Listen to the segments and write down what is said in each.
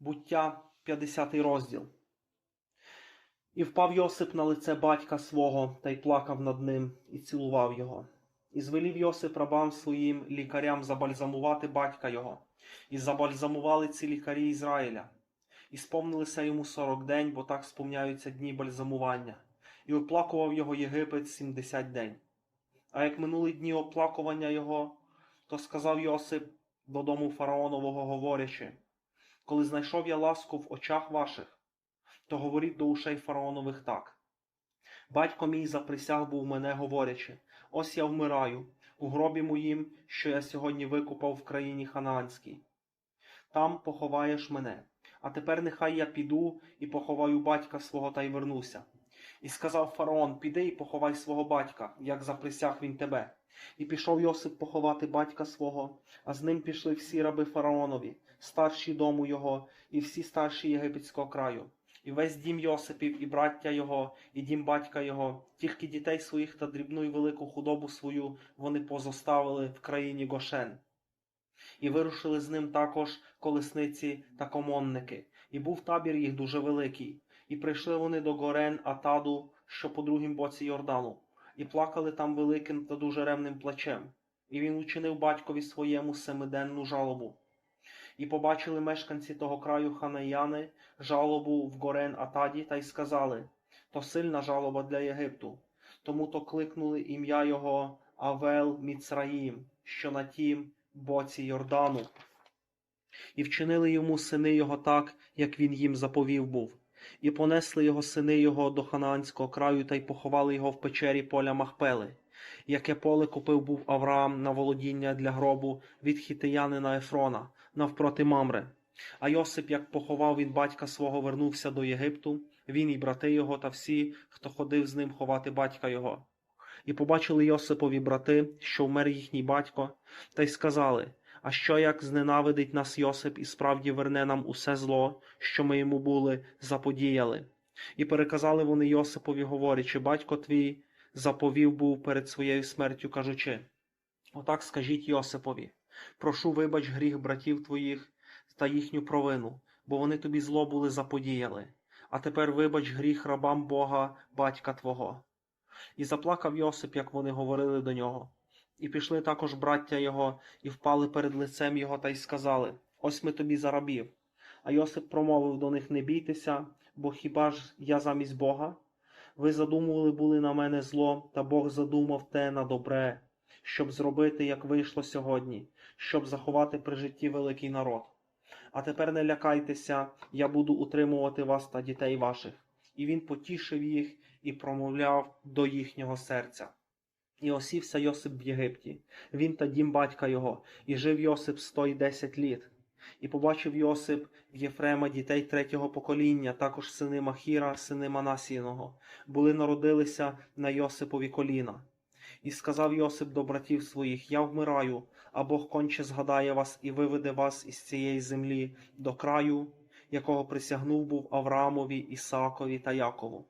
Буття 50 розділ. І впав Йосип на лице батька свого та й плакав над ним, і цілував його. І звелів Йосип рабам своїм лікарям забальзамувати батька його, і забальзамували ці лікарі Ізраїля. І сповнилися йому сорок день, бо так сповняються дні бальзамування, і оплакував його Єгипет сімдесят день. А як минули дні оплакування його, то сказав Йосип додому фараонового говорячи, коли знайшов я ласку в очах ваших, то говоріть до ушей фараонових так. Батько мій заприсяг був мене, говорячи, ось я вмираю у гробі моїм, що я сьогодні викупав в країні Ханаанській. Там поховаєш мене, а тепер нехай я піду і поховаю батька свого та й вернуся. І сказав фараон: Піди і поховай свого батька, як заприсяг він тебе. І пішов Йосип поховати батька свого, а з ним пішли всі раби фараонові, старші дому його, і всі старші єгипетського краю, і весь дім Йосипів, і браття його, і дім батька його, тільки дітей своїх та дрібну й велику худобу свою вони позоставили в країні Гошен. І вирушили з ним також колесниці та комонники, і був табір їх дуже великий. І прийшли вони до Горен Атаду, що по другім боці Йордану, і плакали там великим та дуже ревним плачем. І він учинив батькові своєму семиденну жалобу. І побачили мешканці того краю Ханаяни жалобу в Горен Атаді та й сказали: то сильна жалоба для Єгипту. Тому то кликнули ім'я його Авел Міцраїм, що на тім боці Йордану. І вчинили йому сини його так, як він їм заповів був. І понесли його сини його до ханаанського краю та й поховали його в печері поля Махпели, яке поле купив був Авраам на володіння для гробу від хітиянина Ефрона навпроти Мамре. А Йосип, як поховав він батька свого, вернувся до Єгипту, він і брати його та всі, хто ходив з ним ховати батька його. І побачили Йосипові брати, що вмер їхній батько, та й сказали: А що як зненавидить нас Йосип і справді верне нам усе зло, що ми йому були заподіяли? І переказали вони Йосипові, говорячи, батько твій заповів був перед своєю смертю, кажучи: Отак скажіть Йосипові, прошу вибач гріх братів твоїх та їхню провину, бо вони тобі зло були заподіяли. А тепер вибач гріх рабам Бога, батька твого. І заплакав Йосип, як вони говорили до нього. І пішли також браття його, і впали перед лицем його та й сказали: Ось ми тобі за рабів. А Йосип промовив до них: Не бійтеся, бо хіба ж я замість Бога? Ви задумували були на мене зло, та Бог задумав те на добре, щоб зробити, як вийшло сьогодні, щоб заховати при житті великий народ. А тепер не лякайтеся, я буду утримувати вас та дітей ваших. І він потішив їх і промовляв до їхнього серця. І осівся Йосип в Єгипті, він та дім батька його, і жив Йосип сто й десять літ. І побачив Йосип в Єфрема дітей третього покоління, також сини Махіра, сини Манасіного, були народилися на Йосипові коліна. І сказав Йосип до братів своїх: Я вмираю, а Бог конче згадає вас і виведе вас із цієї землі до краю, якого присягнув був Авраамові, Ісаакові та Якову.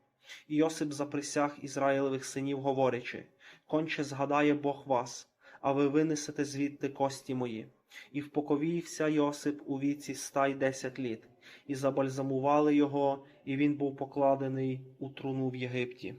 Йосип заприсяг Ізраїлевих синів, говорячи: Конче згадає Бог вас, а ви винесете звідти кості мої. І впоковівся Йосип у віці ста й десять літ, і забальзамували його, і він був покладений у труну в Єгипті.